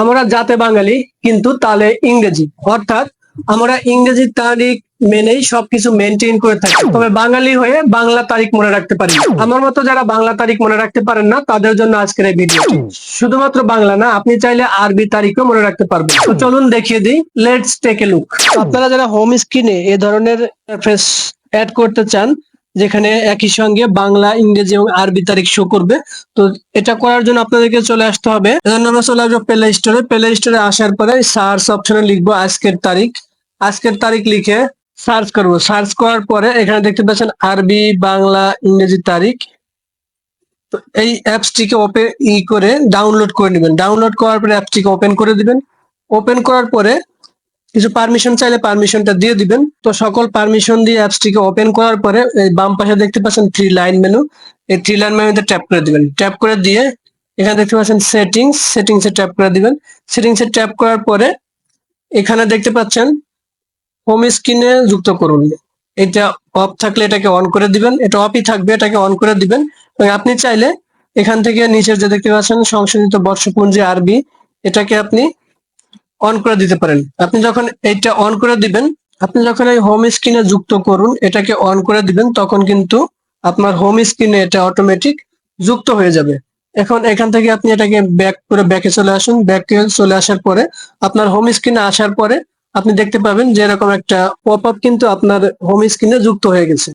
আমরা জাতে বাঙালি, কিন্তু তালে ইংরেজি। অর্থাৎ আমরা ইংরেজি তারিখ মেনেই সবকিছু মেনটেন করে থাকি। তবে বাঙালি হয়ে বাংলা তারিখ মনে রাখতে পারি। আমার মতো যারা বাংলা তারিখ মনে রাখতে পারেন না, তাদের জন্য আজকের এই ভিডিও শুধুমাত্র বাংলা না, আপনি চাইলে আরবি তারিখও মনে রাখতে পারবেন। তো চলুন দেখিয়ে দিই লেটস টেক এ লুক আপনারা যারা হোম স্ক্রিনে এ ধরনের অ্যাড করতে চান যেখানে একই সঙ্গে বাংলা, ইংরেজি এবং আরবি তারিখ শো করবে। তো এটা করার জন্য আপনাদেরকে চলে আসতে হবে। আমরা চলে আসব প্লে স্টোরে প্লে স্টোরে আসার পরে সার্চ অপশনে লিখব আজকের তারিখ। আজকের তারিখ লিখে সার্চ করব। সার্চ করার পরে এখানে দেখতে পাচ্ছেন আরবি, বাংলা, ইংরেজি তারিখ। তো এই অ্যাপসটিকে ওপেন ই করে ডাউনলোড করে নেবেন। ডাউনলোড করার পরে অ্যাপসটিকে ওপেন করে দিবেন। ওপেন করার পরে কিছু পারমিশন চাইলে পারমিশনটা দিয়ে দিবেন। তো সকল পারমিশন দিয়ে অ্যাপসটিকে ওপেন করার পরে বাম পাশে দেখতে পাচ্ছেন থ্রি লাইন মেনু এই থ্রি লাইন মেনুতে ট্যাপ করে দিবেন। ট্যাপ করে দিয়ে এখানে দেখতে পাচ্ছেন সেটিংস সেটিংসে ট্যাপ করে দিবেন। সেটিংসে ট্যাপ করার পরে এখানে দেখতে পাচ্ছেন হোম স্ক্রিনে যুক্ত করুন। এটা অফ থাকলে এটাকে অন করে দিবেন। এটা অফই থাকবে, এটাকে অন করে দিবেন। এবং আপনি চাইলে এখান থেকে নিচের যে দেখতে পাচ্ছেন সংশোধিত বর্ষপঞ্জি আরবি, এটাকে আপনি অন করে দিতে পারেন। আপনি যখন এইটা অন করে দিবেন, আপনি যখন এই হোম স্ক্রিনে যুক্ত করুন, এটাকে অন করে দিবেন, তখন কিন্তু আপনার হোম স্ক্রিনে এটা অটোমেটিক যুক্ত হয়ে যাবে। এখন এখান থেকে আপনি এটাকে ব্যাক করে ব্যাকে চলে আসুন। ব্যাকে চলে আসার পরে আপনার হোম স্ক্রিনে আসার পরে আপনি দেখতে পাবেন যে এরকম একটা পপ আপ কিন্তু আপনার হোম স্ক্রিনে যুক্ত হয়ে গেছে।